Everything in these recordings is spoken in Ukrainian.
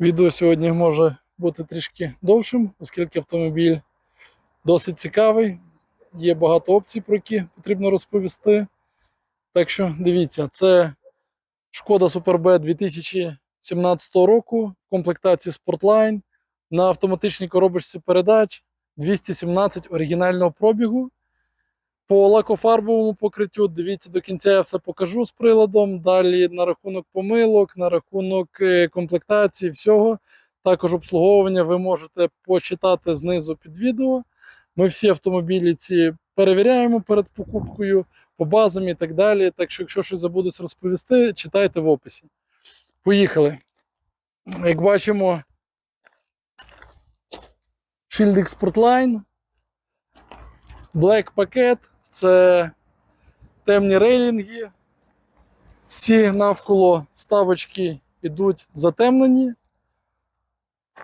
Відео сьогодні може бути трішки довшим, оскільки автомобіль досить цікавий. Є багато опцій, про які потрібно розповісти. Так що дивіться, це Шкода Superb 2017 року в комплектації Sportline на автоматичній коробочці передач 217 оригінального пробігу. По лакофарбовому покриттю, дивіться до кінця, я все покажу з приладом. Далі на рахунок помилок, на рахунок е, комплектації, всього. Також обслуговування ви можете почитати знизу під відео. Ми всі автомобілі ці перевіряємо перед покупкою по базам і так далі. Так що, якщо щось забудуть розповісти, читайте в описі. Поїхали. Як бачимо, Shieldix Sportline, Black пакет це темні рейлінги. Всі навколо вставочки йдуть затемнені.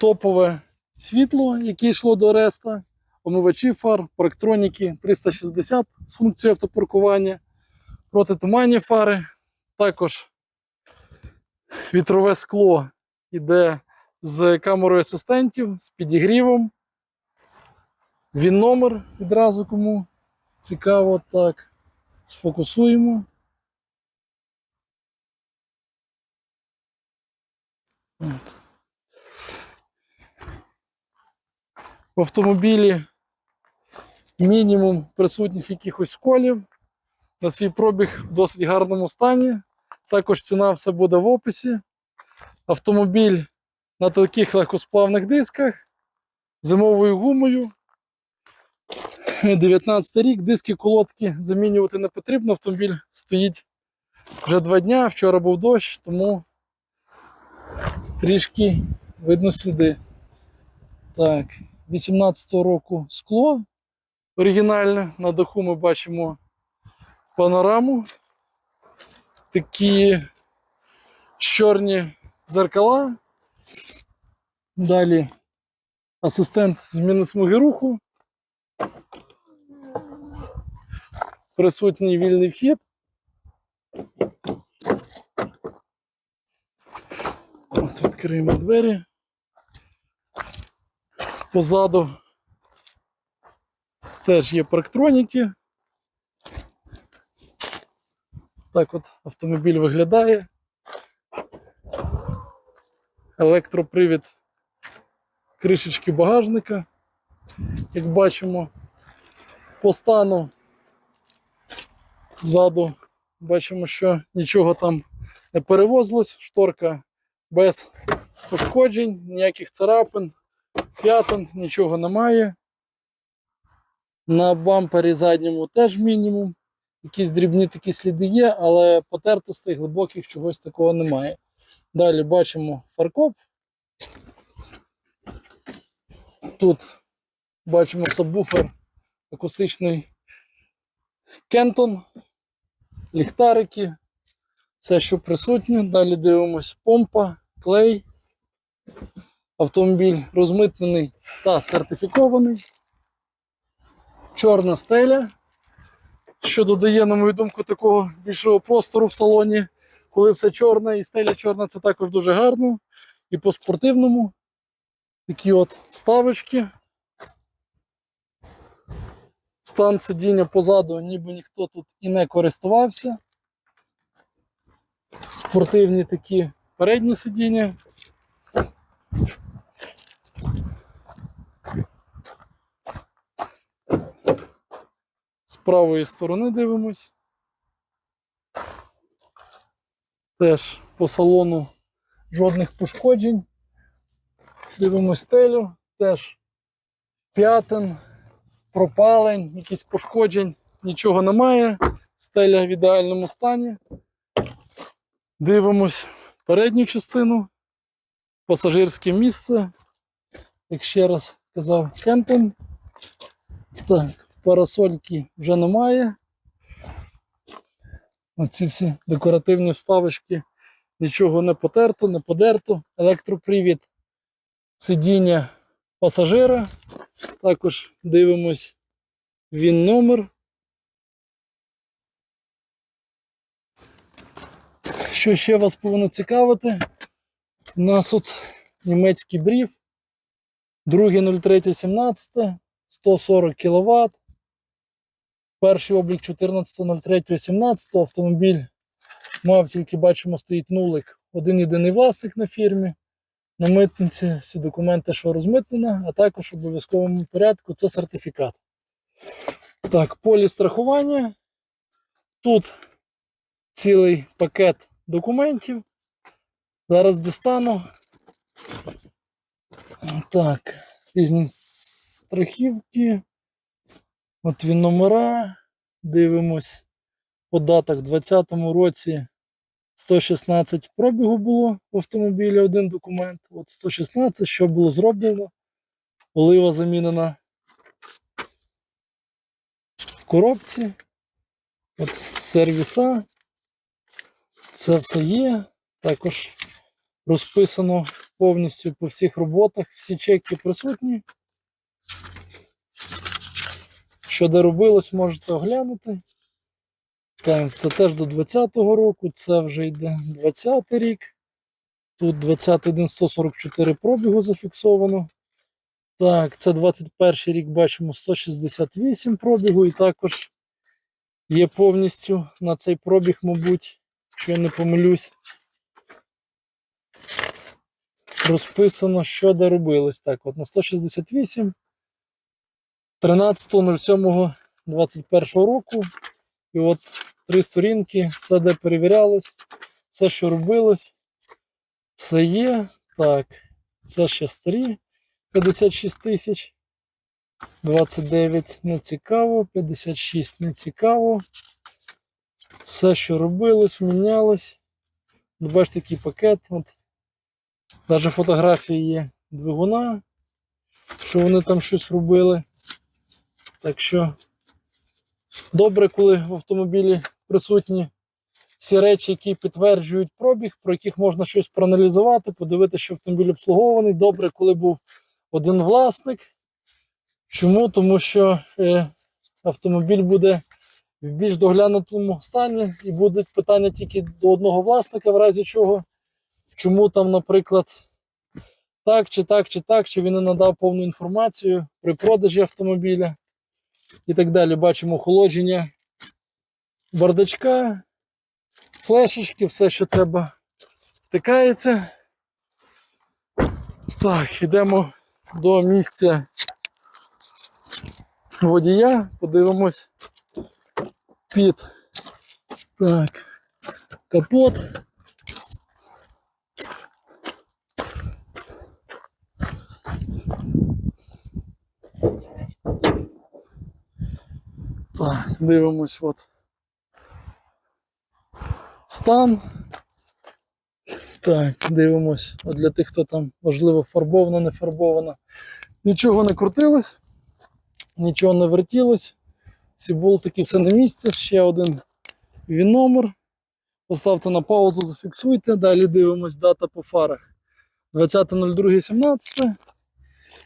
Топове світло, яке йшло до реста, омивачі фар, парктроніки 360 з функцією автопаркування, протитуманні фари. Також вітрове скло йде з камерою асистентів, з підігрівом. Він номер відразу кому цікаво так. Сфокусуємо. От. В автомобілі мінімум присутніх якихось сколів. На свій пробіг в досить гарному стані. Також ціна все буде в описі. Автомобіль на таких легкосплавних дисках, зимовою гумою. 19 рік, диски колодки замінювати не потрібно. Автомобіль стоїть вже два дня. Вчора був дощ, тому трішки видно сліди. Так, 18-го року скло оригінальне. На даху ми бачимо панораму. Такі чорні дзеркала. Далі асистент зміни смуги руху. Присутній вільний вхід. От відкриємо двері. Позаду теж є парктроніки. Так от автомобіль виглядає. Електропривід кришечки багажника. Як бачимо, по стану ззаду бачимо, що нічого там не перевозилось. Шторка без пошкоджень, ніяких царапин, п'ятин, нічого немає. На бампері задньому теж мінімум. Якісь дрібні такі сліди є, але потертостей глибоких чогось такого немає. Далі бачимо фаркоп. Тут бачимо сабвуфер акустичний Кентон, ліхтарики, все, що присутнє. Далі дивимось помпа, клей. Автомобіль розмитнений та сертифікований. Чорна стеля, що додає, на мою думку, такого більшого простору в салоні. Коли все чорне і стеля чорна, це також дуже гарно. І по спортивному. Такі от вставочки. Стан сидіння позаду, ніби ніхто тут і не користувався. Спортивні такі передні сидіння. З правої сторони дивимось. Теж по салону жодних пошкоджень. Дивимось стелю, теж п'ятин, пропалень, якісь пошкоджень, нічого немає. Стеля в ідеальному стані. Дивимось передню частину, пасажирське місце. Як ще раз казав, кемпінг. Так, парасольки вже немає. Оці всі декоративні вставочки. Нічого не потерто, не подерто. Електропривід сидіння пасажира. Також дивимось він номер. Що ще вас повинно цікавити? У нас от німецький брів. Другий 03.17, 140 кВт. Перший облік 14.03.17 автомобіль мав тільки бачимо, стоїть нулик. Один єдиний власник на фірмі. На митниці всі документи, що розмитнено, а також в обов'язковому порядку це сертифікат. Так, полі страхування. Тут цілий пакет документів. Зараз дістану. Так, різні страхівки. От він номера. Дивимось. По датах в 2020 році 116 пробігу було в автомобілі один документ. От 116, що було зроблено. Олива замінена в коробці. От сервіса. Це все є. Також розписано повністю по всіх роботах. Всі чеки присутні. Що де робилось, можете оглянути. Так, це теж до 20-го року, це вже йде 20-й рік. Тут 21 144 пробігу зафіксовано. Так, це 21 рік бачимо 168 пробігу, і також є повністю на цей пробіг, мабуть, якщо я не помилюсь. Розписано, що де робилось. Так, от на 168 13.07.21 року. І от три сторінки, все де перевірялось, все, що робилось, все є. Так, це ще старі 56 тисяч. 29 не цікаво, 56 не цікаво. Все, що робилось, мінялось. Ну, Бачите, такий пакет. От. Навіть фотографії є двигуна, що вони там щось робили. Так що добре, коли в автомобілі присутні всі речі, які підтверджують пробіг, про яких можна щось проаналізувати, подивитися, що автомобіль обслугований. Добре, коли був один власник. Чому? Тому що е, автомобіль буде в більш доглянутому стані і будуть питання тільки до одного власника, в разі чого. Чому там, наприклад, так, чи так, чи так, чи він не надав повну інформацію при продажі автомобіля і так далі. Бачимо охолодження бардачка, флешечки, все, що треба, стикається. Так, йдемо до місця водія, подивимось під так, капот. Так, дивимось от. Стан. Так, дивимось. От для тих, хто там важливо фарбовано, не фарбовано. Нічого не крутилось, нічого не вертілось. Всі болтики, все на місці. Ще один він номер. Поставте на паузу, зафіксуйте. Далі дивимось дата по фарах. 20.02.17.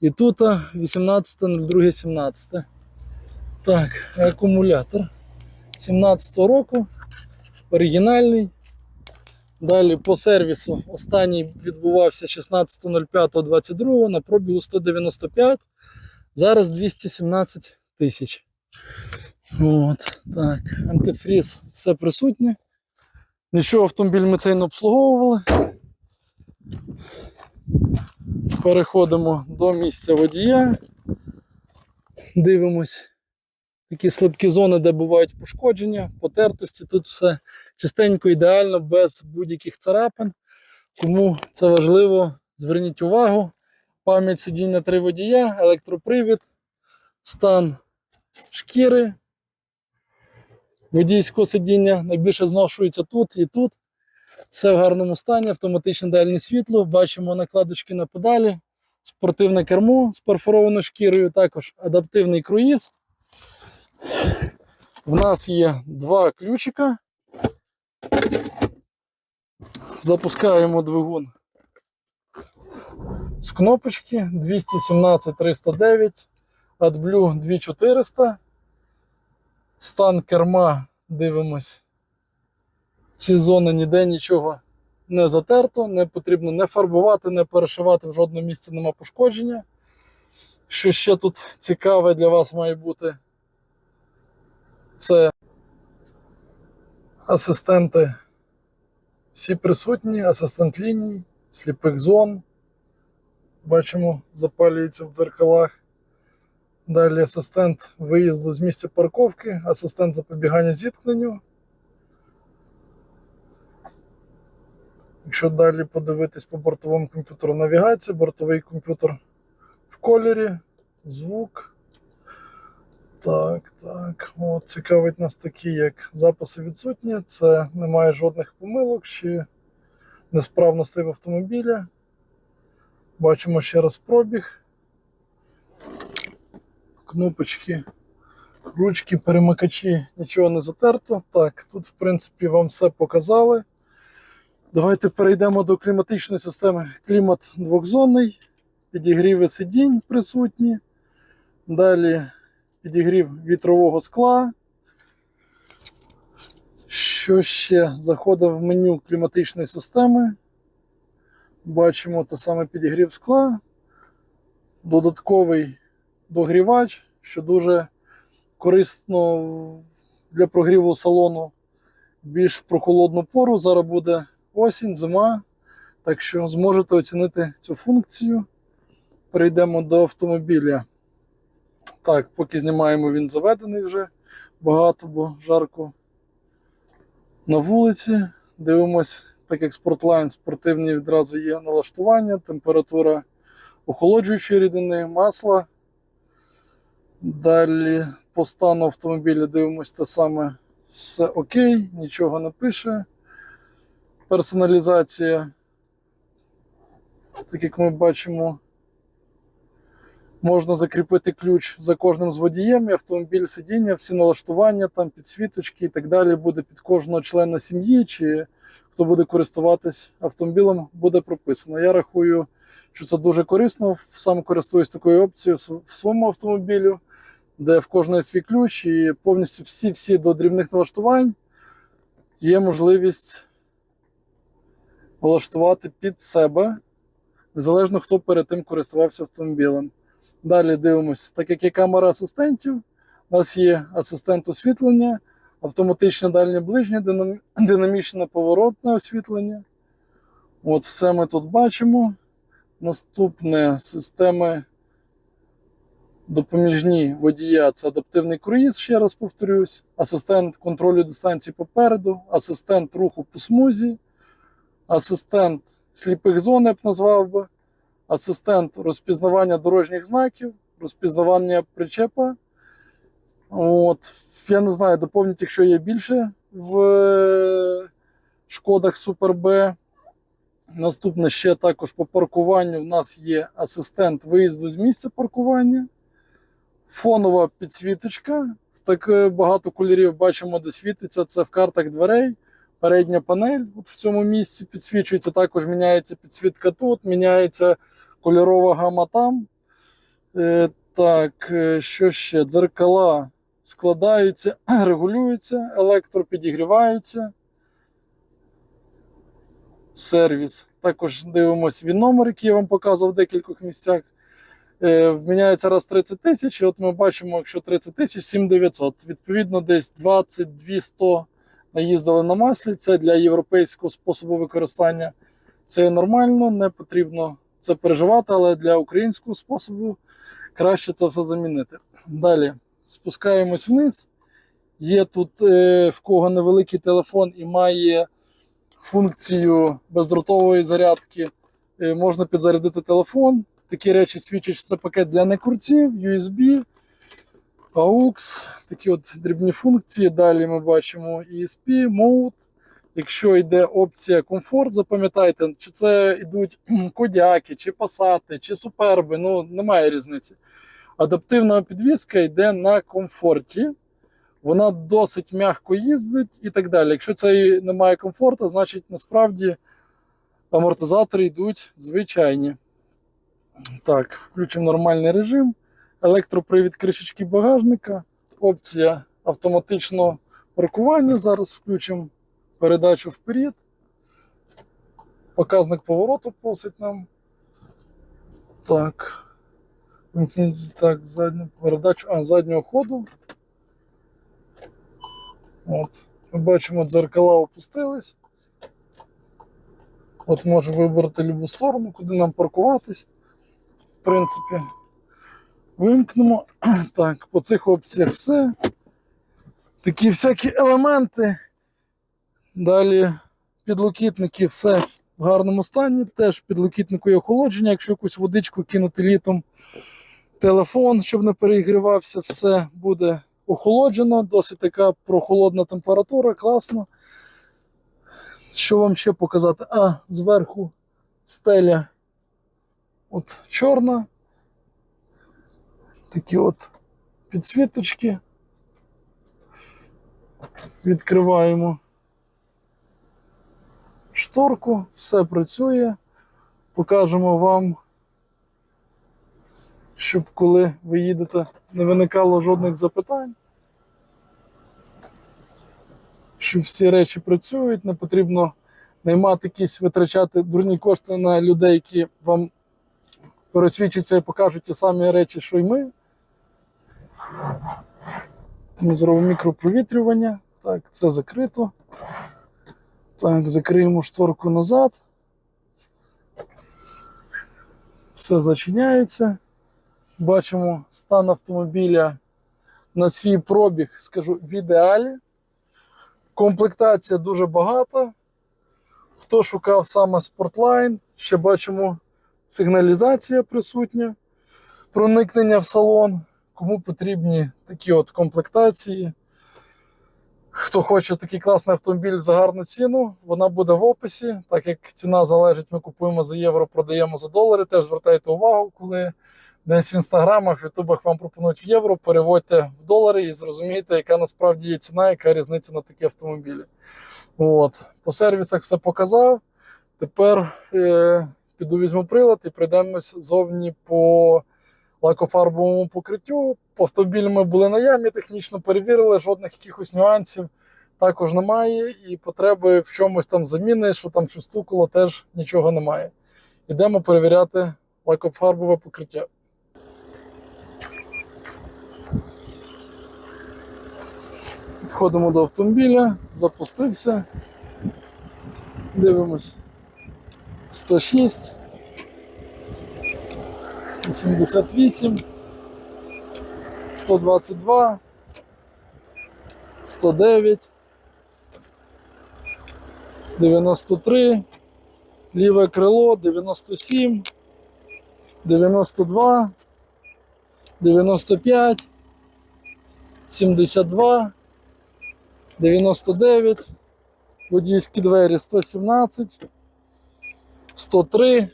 І тут 18.02.17. Так, акумулятор 17 року. Оригінальний. Далі по сервісу. Останній відбувався 16.05.22 на пробігу 195. Зараз 217 тисяч. От, так, антифріз все присутнє. Нічого автомобіль ми цей не обслуговували. Переходимо до місця водія. Дивимось такі слабкі зони, де бувають пошкодження, потертості. Тут все чистенько, ідеально, без будь-яких царапин. Тому це важливо. Зверніть увагу. Пам'ять сидіння три водія, електропривід, стан шкіри. Водійського сидіння найбільше зношується тут і тут. Все в гарному стані, автоматичне дальнє світло. Бачимо накладочки на педалі, спортивне кермо з перфорованою шкірою, також адаптивний круїз. В нас є два ключика. Запускаємо двигун з кнопочки 217 309, AdBlue 2400. Стан керма, дивимось. Ці зони ніде нічого не затерто, не потрібно не фарбувати, не перешивати в жодному місці нема пошкодження. Що ще тут цікаве для вас має бути? Це асистенти. Всі присутні, асистент ліній, сліпих зон. Бачимо, запалюється в дзеркалах. Далі асистент виїзду з місця парковки, асистент запобігання зіткненню. Якщо далі подивитись по бортовому комп'ютеру навігація, бортовий комп'ютер в кольорі, звук. Так, так. От, цікавить нас такі, як записи відсутні, це немає жодних помилок чи несправностей в автомобілі. Бачимо ще раз пробіг. Кнопочки, ручки, перемикачі, нічого не затерто. Так, тут, в принципі, вам все показали. Давайте перейдемо до кліматичної системи. Клімат двохзонний, підігріви сидінь присутні. Далі підігрів вітрового скла. Що ще заходить в меню кліматичної системи? Бачимо те саме підігрів скла, додатковий догрівач, що дуже корисно для прогріву салону більш прохолодну пору. Зараз буде осінь, зима. Так що зможете оцінити цю функцію. Перейдемо до автомобіля. Так, поки знімаємо, він заведений вже багато, бо жарко на вулиці. Дивимось, так як Sportline спортивні відразу є налаштування, температура охолоджуючої рідини, масла. Далі по стану автомобіля дивимось те саме. Все окей, нічого не пише. Персоналізація. Так як ми бачимо, можна закріпити ключ за кожним з водієм, і автомобіль сидіння, всі налаштування, там підсвіточки і так далі буде під кожного члена сім'ї, чи хто буде користуватись автомобілем, буде прописано. Я рахую, що це дуже корисно. Сам користуюсь такою опцією в своєму автомобілю, де в кожного свій ключ, і повністю всі-всі до дрібних налаштувань є можливість налаштувати під себе, незалежно хто перед тим користувався автомобілем. Далі дивимося, так як є камера асистентів, у нас є асистент освітлення, автоматичне дальнє ближнє, динамічне поворотне освітлення. От все ми тут бачимо. Наступне системи допоміжні водія це адаптивний круїз, ще раз повторюсь, асистент контролю дистанції попереду, асистент руху по смузі, асистент сліпих зон, я б назвав би, асистент розпізнавання дорожніх знаків, розпізнавання причепа. От, я не знаю, доповніть, якщо є більше в е, шкодах Супер Б. Наступне ще також по паркуванню. У нас є асистент виїзду з місця паркування, фонова підсвіточка. Так е, багато кольорів бачимо, де світиться. Це в картах дверей. Передня панель от в цьому місці підсвічується. Також міняється підсвітка тут, міняється кольорова гама там. Е, так, е, що ще? Дзеркала складаються, регулюються, електропідігріваються. Сервіс. Також дивимось він номер, який я вам показував в декількох місцях. Е, Вміняється раз 30 тисяч, і от ми бачимо, якщо 30 тисяч 7900. Відповідно, десь 22 100 наїздили на маслі. Це для європейського способу використання. Це нормально, не потрібно це переживати, але для українського способу краще це все замінити. Далі спускаємось вниз. Є тут е, в кого невеликий телефон і має функцію бездротової зарядки. Е, можна підзарядити телефон. Такі речі свідчать, що це пакет для некурців, USB, AUX, такі от дрібні функції. Далі ми бачимо ESP, Mode. Якщо йде опція комфорт, запам'ятайте, чи це йдуть кодяки, чи пасати, чи суперби, ну немає різниці. Адаптивна підвізка йде на комфорті. Вона досить м'яко їздить і так далі. Якщо це немає комфорту, значить насправді амортизатори йдуть звичайні. Так, включимо нормальний режим. Електропривід кришечки багажника. Опція автоматичного паркування. Зараз включимо передачу вперед. Показник повороту просить нам. Так. Так, задню передачу. А, заднього ходу. От. Ми бачимо, дзеркала опустились. От можемо вибрати любу сторону, куди нам паркуватись. В принципі, вимкнемо. Так, по цих опціях все. Такі всякі елементи. Далі підлокітники, все в гарному стані. Теж підлокітнику є охолодження, якщо якусь водичку кинути літом. Телефон, щоб не перегрівався, все буде охолоджено. Досить така прохолодна температура, класно. Що вам ще показати? А, зверху стеля от чорна. Такі от підсвіточки. Відкриваємо шторку, все працює. Покажемо вам, щоб коли ви їдете, не виникало жодних запитань. Що всі речі працюють, не потрібно наймати якісь витрачати дурні кошти на людей, які вам пересвідчаться і покажуть ті самі речі, що й ми. Ми зробимо мікропровітрювання. Так, це закрито. Так, закриємо шторку назад. Все зачиняється. Бачимо стан автомобіля на свій пробіг, скажу, в ідеалі. Комплектація дуже багата. Хто шукав саме Sportline, ще бачимо сигналізація присутня, проникнення в салон. Кому потрібні такі от комплектації. Хто хоче такий класний автомобіль за гарну ціну, вона буде в описі. Так як ціна залежить, ми купуємо за євро, продаємо за долари. Теж звертайте увагу, коли десь в інстаграмах, в ютубах вам пропонують в євро, переводьте в долари і зрозумієте, яка насправді є ціна, яка різниця на такі автомобілі. От. По сервісах все показав. Тепер е, піду візьму прилад і пройдемось зовні по лакофарбовому покриттю. По автомобілю ми були на ямі, технічно перевірили, жодних якихось нюансів також немає. І потреби в чомусь там заміни, що там щось стукало, теж нічого немає. Йдемо перевіряти лакофарбове покриття. Підходимо до автомобіля, запустився. Дивимось. 106. 88, 122, 109, 93, ліве крило, 97, 92, 95, 72, 99, водійські двері 117, 103,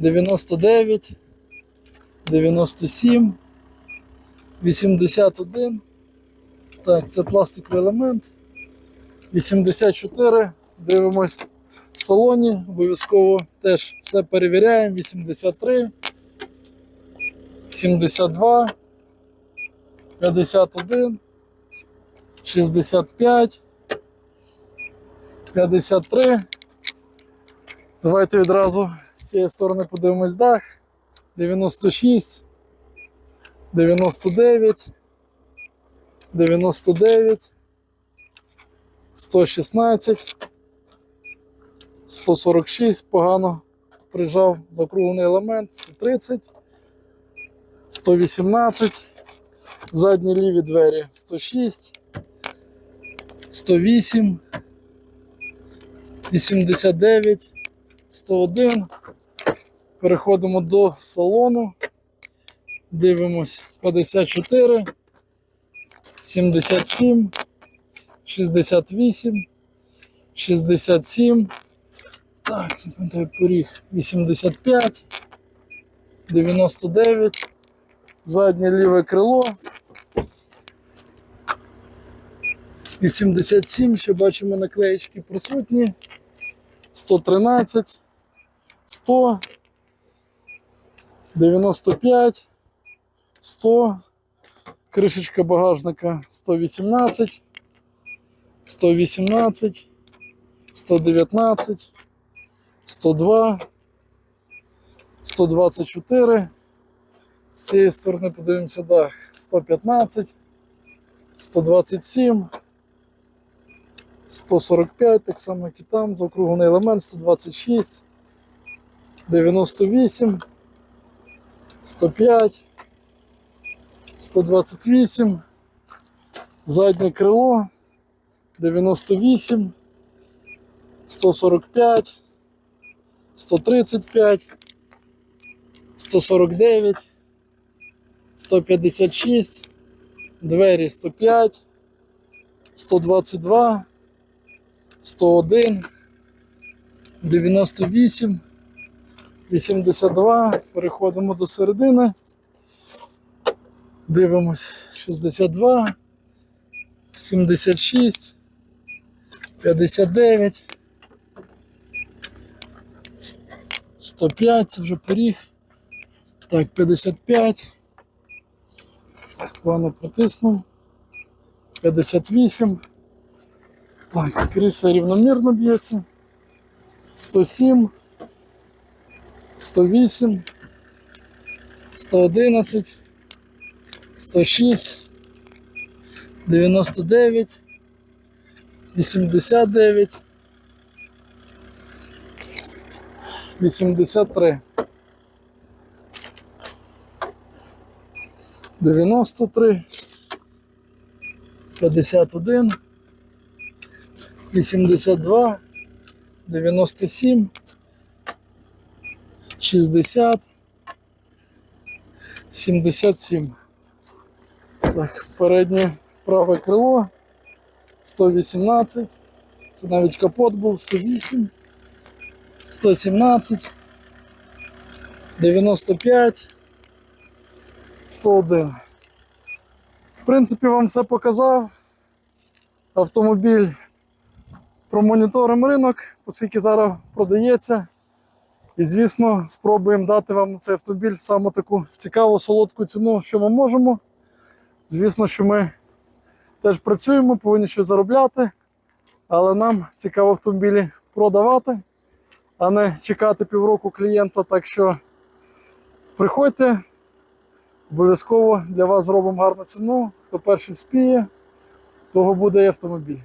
99, 97, 81. Так, це пластиковий елемент. 84. Дивимось в салоні. Обов'язково теж все перевіряємо. 83, 72, 51, 65, 53. Давайте відразу з цієї сторони подивимось дах. 96, 99, 99, 116, 146, погано прижав закруглений елемент, 130, 118, задні ліві двері 106, 108, 89, 101. Переходимо до салону. Дивимось 54, 77, 68, 67. Так, не поріг. 85, 99, заднє ліве крило. 87, ще бачимо наклеєчки присутні. 113, 100, 95, 100, кришечка багажника 118, 118, 119, 102, 124. З цієї сторони подивимося дах. 115, 127, 145, так само як і там, заокруглений елемент, 126, 98, 105, 128, заднє крило, 98, 145, 135, 149, 156, двері 105, 122, 101, 98, 82. Переходимо до середини. Дивимось 62, 76, 59, 105, це вже поріг. Так, 55. Так, плавно протиснув. 58. Так, скрізь рівномірно б'ється. 107. 108. 111. 106. 99. 89. 83. 93, 51, 82, 97, 60, 77. Так, переднє праве крило 118. Це навіть капот був 108, 117, 95. 101. В принципі, вам все показав. Автомобіль промоніторимо ринок, оскільки зараз продається. І, звісно, спробуємо дати вам на цей автомобіль саме таку цікаву солодку ціну, що ми можемо. Звісно, що ми теж працюємо, повинні щось заробляти, але нам цікаво автомобілі продавати, а не чекати півроку клієнта. Так що приходьте. Обов'язково для вас зробимо гарну ціну. Хто перший вспіє, того буде і автомобіль.